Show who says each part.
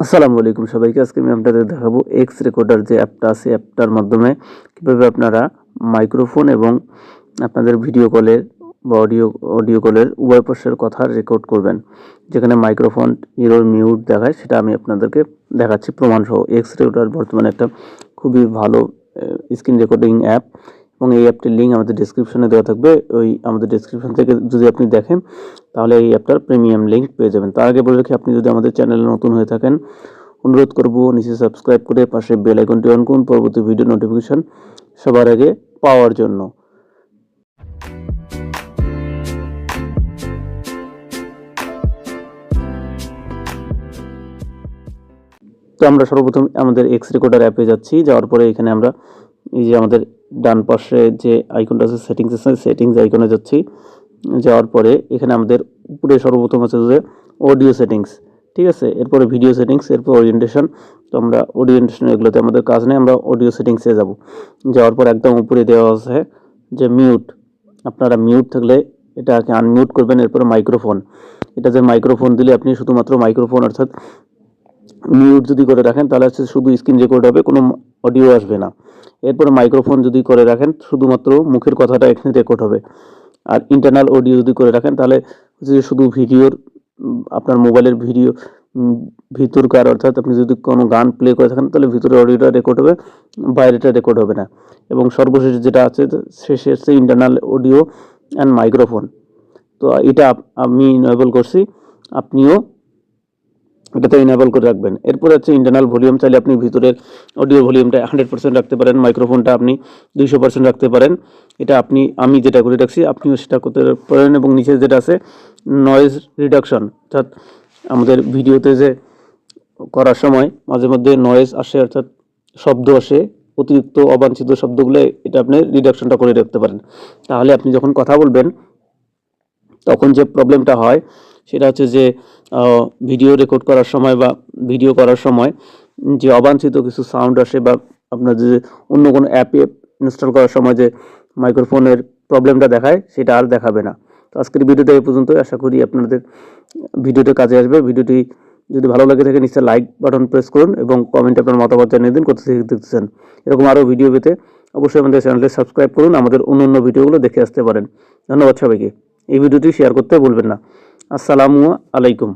Speaker 1: আসসালামু আলাইকুম সবাইকে। আজকে আমি আপনাদের দেখাবো এক্স রেকর্ডার যে অ্যাপটা আছে, অ্যাপটার মাধ্যমে কীভাবে আপনারা মাইক্রোফোন এবং আপনাদের ভিডিও কলের বা অডিও অডিও কলের উভয় পাশের কথা রেকর্ড করবেন। যেখানে মাইক্রোফোন ইরোর মিউট দেখায়, সেটা আমি আপনাদেরকে দেখাচ্ছি প্রমাণসহ। এক্স রেকর্ডার বর্তমানে একটা খুবই ভালো স্ক্রিন রেকর্ডিং অ্যাপ এবং এই অ্যাপটির লিঙ্ক আমাদের ডিসক্রিপশনে দেওয়া থাকবে। ওই আমাদের ডিসক্রিপশন থেকে যদি আপনি দেখেন, তাহলে এই অ্যাপটার প্রিমিয়াম লিঙ্ক পেয়ে যাবেন। তার আগে বলে রাখি, আপনি যদি আমাদের চ্যানেলে নতুন হয়ে থাকেন, অনুরোধ করব নিচে সাবস্ক্রাইব করে পাশে বেল আইকনটি অন করুন, পরবর্তী ভিডিও নোটিফিকেশন সবার আগে পাওয়ার জন্য। তো আমরা সর্বপ্রথম আমাদের এক্স রেকর্ডার অ্যাপে যাচ্ছি। যাওয়ার পরে এখানে আমরা এই যে আমাদের ডান পাশে যে আইকনটা আছে সেটিংস আছে সেটিংস আইকনে যাচ্ছি। যাওয়ার পরে এখানে আমাদের উপরে সর্বপ্রথম আছে যে অডিও সেটিংস ঠিক আছে? এরপরে ভিডিও সেটিংস এরপর ওরিয়েন্টেশন তো আমরা ওরিয়েন্টেশন এগুলোতে আমাদের কাজ নেই, আমরা অডিও সেটিংসে যাব। যাওয়ার পর একদম উপরে দেওয়া আছে যে মিউট আপনারা মিউট থাকলে এটাকে আনমিউট করবেন, এরপরে মাইক্রোফোন এটা যে মাইক্রোফোন দিলে আপনি শুধুমাত্র মাইক্রোফোন অর্থাৎ মিউট যদি করে রাখেন, তাহলে হচ্ছে শুধু স্ক্রিন রেকর্ড হবে, কোনো অডিও আসবে না। এরপরে মাইক্রোফোন যদি করে রাখেন, শুধুমাত্র মুখের কথাটা এখানে রেকর্ড হবে। আর ইন্টারনাল অডিও যদি করে রাখেন, তাহলে যে শুধু ভিডিওর আপনার মোবাইলের ভিডিও ভিতরকার অর্থাৎ আপনি যদি কোনো গান প্লে করে থাকেন, তাহলে ভিতরে অডিওটা রেকর্ড হবে, বাইরেটা রেকর্ড হবে না। এবং সর্বশেষ যেটা আছে শেষে হচ্ছে ইন্টারনাল অডিও অ্যান্ড মাইক্রোফোন তো এটা আমি ইনেবল করছি। আপনিও এটাতে ইনেবল করে রাখবেন। এরপরে হচ্ছে ইন্টারনাল ভলিউম চাইলে আপনি ভিতরের অডিও ভলিউমটা হান্ড্রেড পার্সেন্ট রাখতে পারেন মাইক্রোফোনটা আপনি দুইশো পার্সেন্ট রাখতে পারেন। এটা আপনি, আমি যেটা করে রাখছি, আপনিও সেটা করতে পারেন এবং নিচে যেটা আছে নয়েজ রিডাকশন অর্থাৎ আমাদের ভিডিওতে যে করার সময় মাঝে মধ্যে নয়েজ আসে, অর্থাৎ শব্দ আসে, অতিরিক্ত অবাঞ্ছিত শব্দগুলো, এটা আপনি রিডাকশনটা করে রাখতে পারেন। তাহলে আপনি যখন কথা বলবেন, তখন যে প্রবলেমটা হয়, সেটা হচ্ছে যে ভিডিও রেকর্ড করার সময় বা ভিডিও করার সময় যে অবাঞ্ছিত কিছু সাউন্ড আসে বা আপনার যে অন্য কোনো অ্যাপে ইনস্টল করার সময় যে মাইক্রোফোনের প্রবলেমটা দেখায়, সেটা আর দেখাবে না। তো আজকের ভিডিওটা এই পর্যন্তই। আশা করি আপনাদের ভিডিওটা কাজে আসবে। ভিডিওটি যদি ভালো লাগে থাকে নিশ্চয়ই লাইক বাটন প্রেস করুন এবং কমেন্টে আপনার মতামত জানিয়ে দিন, কোথা থেকে দেখতেছেন। এরকম আরও ভিডিও পেতে অবশ্যই আমাদের চ্যানেলটি সাবস্ক্রাইব করুন। আমাদের অন্য অন্য ভিডিওগুলো দেখে আসতে পারেন। ধন্যবাদ সবাইকে। এই ভিডিওটি শেয়ার করতে ভুলবেন না। আসসালামু আলাইকুম।